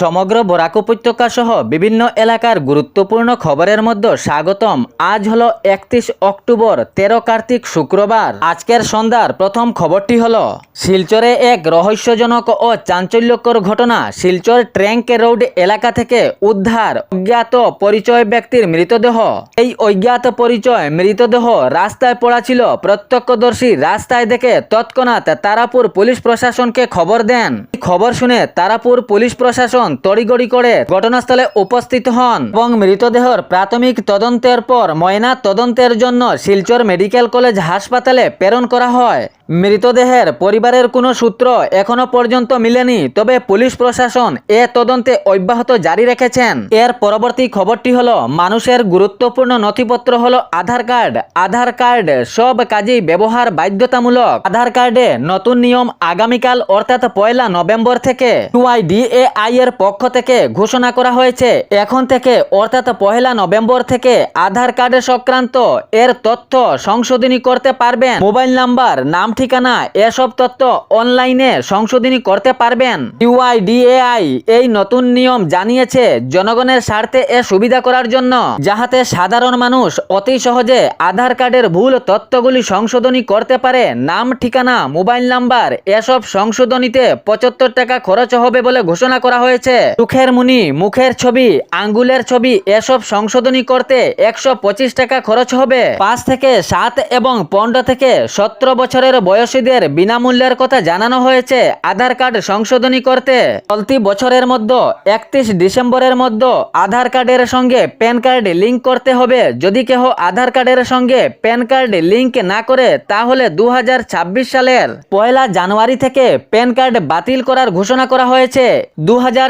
সমগ্র বরাক উপত্যকা সহ বিভিন্ন এলাকার গুরুত্বপূর্ণ খবরের মধ্যে স্বাগতম। আজ হলো একত্রিশ অক্টোবর, তেরো কার্তিক শুক্রবার। আজকের সন্ধ্যার প্রথম খবরটি হলো, শিলচরে এক রহস্যজনক ও চাঞ্চল্যকর ঘটনা। শিলচর ট্র্যাঙ্ক রোড এলাকা থেকে উদ্ধার অজ্ঞাত পরিচয় ব্যক্তির মৃতদেহ। এই অজ্ঞাত পরিচয় মৃতদেহ রাস্তায় পড়া ছিল। প্রত্যক্ষদর্শী রাস্তায় দেখে তৎক্ষণাৎ তারাপুর পুলিশ প্রশাসনকে খবর দেন। খবর শুনে তারাপুর পুলিশ প্রশাসন তড়িগড়ি করে ঘটনাস্থলে উপস্থিত হন এবং মৃতদেহর প্রাথমিক তদন্তের পর ময়না তদন্তের জন্য শিলচর মেডিকেল কলেজ হাসপাতালে প্রেরণ করা হয়। মৃতদেহের পরিবারের কোনো সূত্র এখনও পর্যন্ত মিলেনি, তবে পুলিশ প্রশাসন এ তদন্তে অব্যাহত জারি রেখেছেন। এর পরবর্তী খবরটি হলো, মানুষের গুরুত্বপূর্ণ নথিপত্র হলো আধার কার্ড। আধার কার্ড সব কাজেই ব্যবহার বাধ্যতামূলক। আধার কার্ডে নতুন নিয়ম আগামীকাল, অর্থাৎ পয়লা নভেম্বর থেকে ইউআইডিএআই এর পক্ষ থেকে ঘোষণা করা হয়েছে, এখন থেকে অর্থাৎ পহেলা নভেম্বর থেকে আধার কার্ড সংক্রান্ত এর তথ্য সংশোধনী করতে পারবেন। মোবাইল নাম্বার, নাম, ঠিকানা, এসব তথ্য অনলাইনে সংশোধনী করতে পারবেন। ইউআইডিএআই এই নতুন নিয়ম জানিয়েছে জনগণের স্বার্থে এ সুবিধা করার জন্য, যাহাতে সাধারণ মানুষ অতি সহজে আধার কার্ডের ভুল তথ্যগুলি সংশোধনী করতে পারে। নাম, ঠিকানা, মোবাইল নাম্বার, এসব সংশোধনীতে পঁচাত্তর টাকা খরচ হবে বলে ঘোষণা করা হয়েছে। চোখের মুনি, মুখের ছবি, আঙ্গুলের ছবি, এসব সংশোধনী করতে একশো পঁচিশ টাকা খরচ হবে। পাঁচ থেকে সাত এবং পনেরো থেকে সতেরো বছরের বয়সীদের বিনামূল্যের কথা জানানো হয়েছে আধার কার্ড সংশোধনী করতে। চলতি বছরের মধ্যে, একত্রিশ ডিসেম্বরের মধ্যে আধার কার্ডের সঙ্গে প্যান কার্ড লিঙ্ক করতে হবে। যদি কেহ আধার কার্ডের সঙ্গে প্যান কার্ড লিঙ্ক না করে, তাহলে দু হাজার ছাব্বিশ সালের পয়লা জানুয়ারি থেকে প্যান কার্ড বাতিল করার ঘোষণা করা হয়েছে। দু হাজার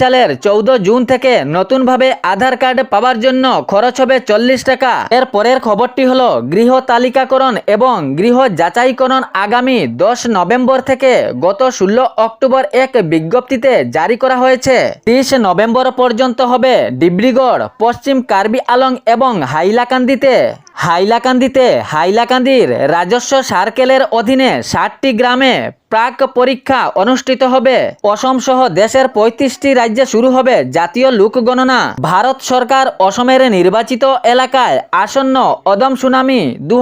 সালের চৌদ্দ জুন থেকে নতুনভাবে আধার কার্ড পাওয়ার জন্য খরচ হবে চল্লিশ টাকা। এর পরের খবরটি হলো, গৃহ তালিকাকরণ এবং গৃহ যাচাইকরণ আগামী দশ নভেম্বর থেকে গত ষোলো অক্টোবর এক বিজ্ঞপ্তিতে জারি করা হয়েছে। তিরিশ নভেম্বর পর্যন্ত হবে ডিব্রুগড়, পশ্চিম কার্বি আলং এবং হাইলাকান্দিতে। হাইলাকান্দিতে হাইলাকান্দির রাজস্ব সার্কেলের অধীনে ষাটটি গ্রামে প্রাক পরীক্ষা অনুষ্ঠিত হবে। অসম সহ দেশের পঁয়ত্রিশটি রাজ্যে শুরু হবে জাতীয় লোক গণনা। ভারত সরকার অসমের নির্বাচিত এলাকায় আসন্ন অদম সুনামি দু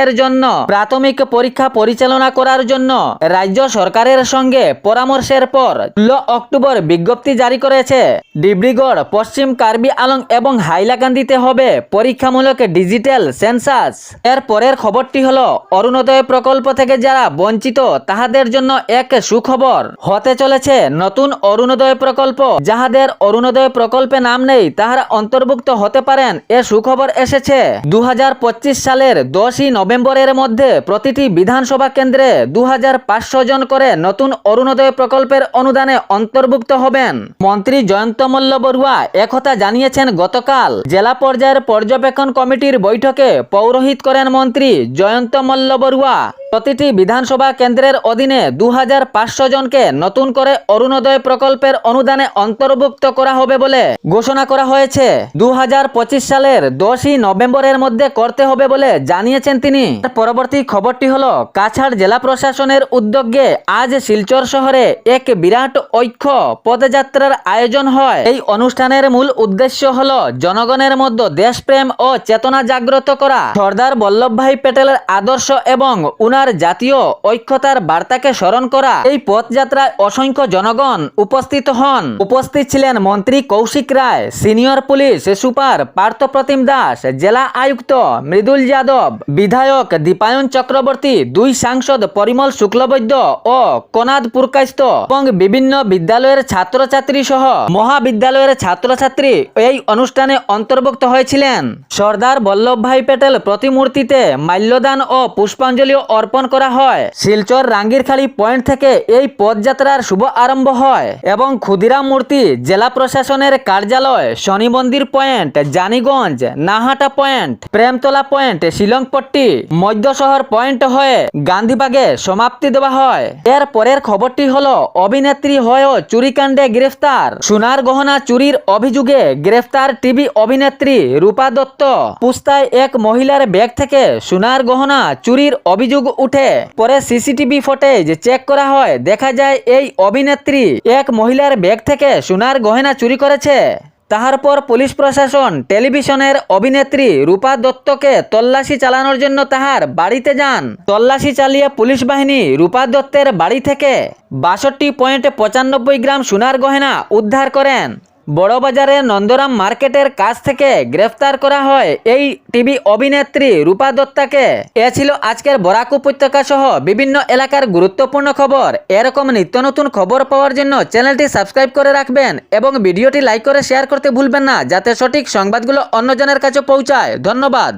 এর জন্য প্রাথমিক পরীক্ষা পরিচালনা করার জন্য রাজ্য সরকারের সঙ্গে পরামর্শের পর ষোলো অক্টোবর বিজ্ঞপ্তি জারি করেছে। ডিব্রুগড়, পশ্চিম কার্বি আলং এবং হাইলাকান্দিতে হবে পরীক্ষামূলক ডিজিটাল সেন্সাস। এর পরের খবরটি হলো, অরুণোদয় প্রকল্প থেকে যারা বঞ্চিত তাহাদের জন্য এক সুখবর। হতে চলেছে নতুন অরুণোদয় প্রকল্প। যাহাদের অরুণোদয় প্রকল্পে নাম নেই, তাহারা অন্তর্ভুক্ত হতে পারেন, এ সুখবর এসেছে। দুহাজার পঁচিশ সালের দশই নভেম্বরের মধ্যে প্রতিটি বিধানসভা কেন্দ্রে দুহাজার পাঁচশো জন করে নতুন অরুণোদয় প্রকল্পের অনুদানে অন্তর্ভুক্ত হবেন। মন্ত্রী জয়ন্ত মল্ল বড়ুয়া একথা জানিয়েছেন গতকাল। জেলা পর্যায়ের পর্যবেক্ষণ কমিটির বৈঠকে পৌরোহিত করেন মন্ত্রী জয়ন্ত মল্ল বড়ুয়া। প্রতিটি বিধানসভা কেন্দ্রের অধীনে দু হাজার পাঁচশো জনকে নতুন করে অরুণোদয় প্রকল্পের অনুদানে অন্তর্ভুক্ত করা হবে বলে ঘোষণা করা হয়েছে। দুহাজার পঁচিশ সালের দশই নভেম্বরের মধ্যে করতে হবে বলে জানিয়েছেন তিনি। পরবর্তী খবরটি হল, কাছাড় জেলা প্রশাসনের উদ্যোগে আজ শিলচর শহরে এক বিরাট ঐক্য পদযাত্রার আয়োজন হয়। এই অনুষ্ঠানের মূল উদ্দেশ্য হল জনগণের মধ্যে দেশপ্রেম ও চেতনা জাগ্রত করা। সর্দার বল্লভভাই প্যাটেলের আদর্শ এবং উনার জাতীয় ঐক্যতার বার্তাকে স্মরণ করা। এই পথযাত্রায় অসংখ্য জনগণ উপস্থিত হন। উপস্থিত ছিলেন মন্ত্রী Kaushik Roy, senior police super Parthapratim Das, জেলা আয়ুক্ত মৃদুল যাদব, বিধায়ক দীপায়ন চক্রবর্তী, দুই সাংসদ পরিমল শুক্লবৈদ্য ও কনাদ পুরকাইস্ত এবং বিভিন্ন বিদ্যালয়ের ছাত্রছাত্রী সহ মহাবিদ্যালয়ের ছাত্রছাত্রী এই অনুষ্ঠানে অন্তর্ভুক্ত হয়েছিলেন। সর্দার বল্লভভাই প্যাটেল প্রতিমূর্তিতে মাল্যদান ও পুষ্পাঞ্জলি অর্পণ করা হয়। শিলচর রাঙ্গিরখালি পয়েন্ট থেকে এই পদযাত্রার শুভ আরম্ভ হয় এবং ক্ষুদিরাম মূর্তি জেলা প্রশাসনের কার্যালয়, শনি মন্দির point, Janiganj, Nahata point, Premtala point, Shillongpatti মধ্য শহর পয়েন্ট হয়ে গান্ধীবাগে সমাপ্তি দেওয়া হয়। এর পরের খবরটি হলো, অভিনেত্রী হয়েও চুরিকাণ্ডে গ্রেফতার। সোনার গহনা চুরির অভিযোগে গ্রেফতার টিভি অভিনেত্রী রূপা দত্ত। পুস্তায় এক মহিলার ব্যাগ থেকে সোনার গহনা চুরির অভিযোগ উঠে। পরে সিসি সিসিটিভি ফুটেজ চেক করা হয়। দেখা যায়, এই অভিনেত্রী এক মহিলার ব্যাগ থেকে সোনার গহনা চুরি করেছে। তাহার পর পুলিশ প্রশাসন টেলিভিশনের অভিনেত্রী রূপা দত্তকে তল্লাশি চালানোর জন্য তাহার বাড়িতে যান। তল্লাশি চালিয়ে পুলিশ বাহিনী রূপা দত্তের বাড়ি থেকে বাষট্টি পয়েন্ট পঁচানব্বই গ্রাম সোনার গহনা উদ্ধার করেন। বড়বাজারের নন্দরাম মার্কেটের কাছ থেকে গ্রেফতার করা হয় এই টিভি অভিনেত্রী রূপা দত্তাকে। এ ছিল আজকের বরাক উপত্যকা সহ বিভিন্ন এলাকার গুরুত্বপূর্ণ খবর। এরকম নিত্য নতুন খবর পাওয়ার জন্য চ্যানেলটি সাবস্ক্রাইব করে রাখবেন এবং ভিডিওটি লাইক করে শেয়ার করতে ভুলবেন না, যাতে সঠিক সংবাদগুলো অন্যজনের কাছে পৌঁছায়। ধন্যবাদ।